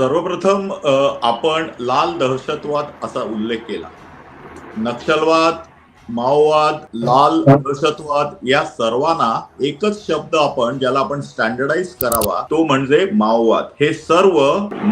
सर्वप्रथम आपण लाल दहशतवाद असा उल्लेख केला. नक्षलवाद माओवाद लाल दहशतवाद या सर्वांना एकच शब्द आपण ज्याला आपण स्टँडर्डाईज करावा तो म्हणजे माओवाद. हे सर्व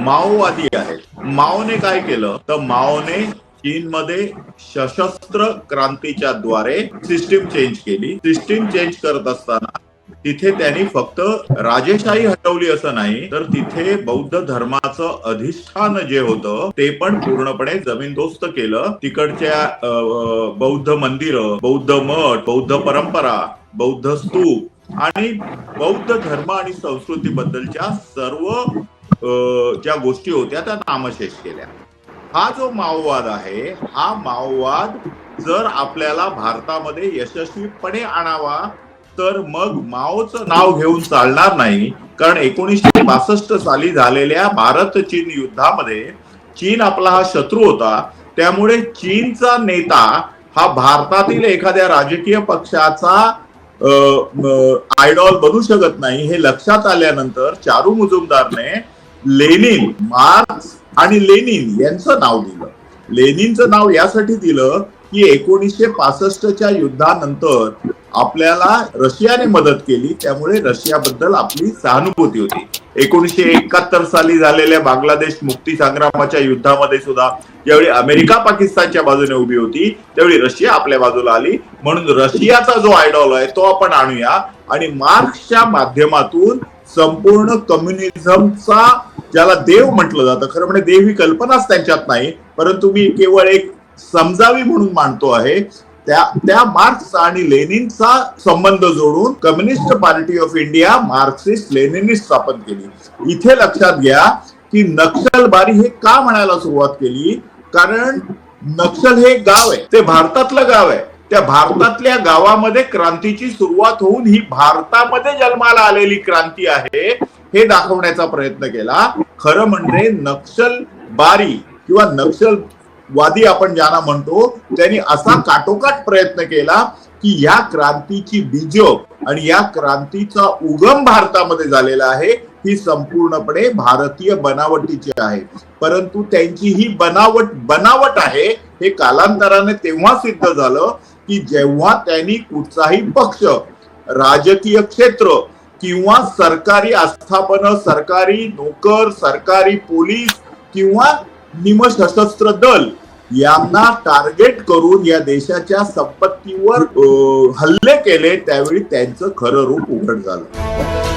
माओवादी आहेत. माओने काय केलं? तर माओने चीनमध्ये सशस्त्र क्रांतीच्या द्वारे सिस्टीम चेंज केली. सिस्टीम चेंज करत असताना तिथे त्यांनी फक्त राजेशाही हटवली असं नाही तर तिथे बौद्ध धर्माचं अधिष्ठान जे होतं ते पण पूर्णपणे जमीनदोस्त केलं. तिकडच्या बौद्ध मंदिर बौद्ध मठ बौद्ध परंपरा बौद्ध स्तूप आणि बौद्ध धर्म आणि संस्कृतीबद्दलच्या सर्व ज्या गोष्टी होत्या त्या नामशेष केल्या. हा जो माओवाद आहे हा माओवाद जर आपल्याला भारतामध्ये यशस्वीपणे आणावा तर मग माओचं नाव घेऊन चालणार नाही कारण एकोणीसशे बासष्ट साली झालेल्या भारत चीन युद्धामध्ये चीन आपला हा शत्रू होता. त्यामुळे चीनचा नेता हा भारतातील एखाद्या राजकीय पक्षाचा आयडॉल बनू शकत नाही. हे लक्षात आल्यानंतर चारू मुजुमदारने लेनिन मार्क्स आणि लेनिन यांचं नाव दिलं. लेनिनचं नाव यासाठी दिलं की एकोणीसशे पासष्टच्या युद्धानंतर आपल्याला रशियाने मदत केली त्यामुळे रशियाबद्दल आपली सहानुभूती होती. एकोणीशे एकाहत्तर साली झालेल्या बांगलादेश मुक्ती संग्रामाच्या युद्धामध्ये सुद्धा ज्यावेळी अमेरिका पाकिस्तानच्या बाजूने उभी होती त्यावेळी रशिया आपल्या बाजूला आली. म्हणून रशियाचा जो आयडॉल आहे तो आपण आणूया. आणि मार्क्सच्या माध्यमातून संपूर्ण कम्युनिझमचा ज्याला देव म्हटलं जातं खरं म्हणजे देव ही कल्पनाच त्यांच्यात नाही परंतु मी केवळ एक समजावी म्हणून मानतो आहे त्या त्या मार्क्स आणि लेनिनचा संबंध जोडून communist party of India Marxist Leninist स्थापन केली. इथे लक्षात घ्या की नक्षलबारी हे का म्हणायला सुरुवात केली? कारण नक्षल हे गाव आहे. ते भारतातलं गाव आहे. त्या भारतातल्या गावामध्ये क्रांतीची सुरुवात होऊन ही भारतामध्ये जन्माला आलेली क्रांती आहे हे दाखवण्याचा प्रयत्न केला. खरं म्हणजे नक्षल बारी किंवा नक्षल वादी आपण ज्यांना म्हणतो त्यांनी असा काटोकाट प्रयत्न केला की या क्रांतीची बीज आणि या क्रांतीचा उगम भारतामध्ये झालेला आहे ही संपूर्णपणे भारतीय बनावटीची आहे. परंतु त्यांची ही बनावट बनावट आहे हे कालांतराने तेव्हा सिद्ध झालं की जेव्हा त्यांनी कुठचाही पक्ष राजकीय क्षेत्र किंवा सरकारी आस्थापन सरकारी नोकर सरकारी पोलीस किंवा निमसशस्त्र दल यांना टार्गेट करून या देशाच्या संपत्तीवर हल्ले केले त्यावेळी त्यांचं खरं रूप उघड झालं.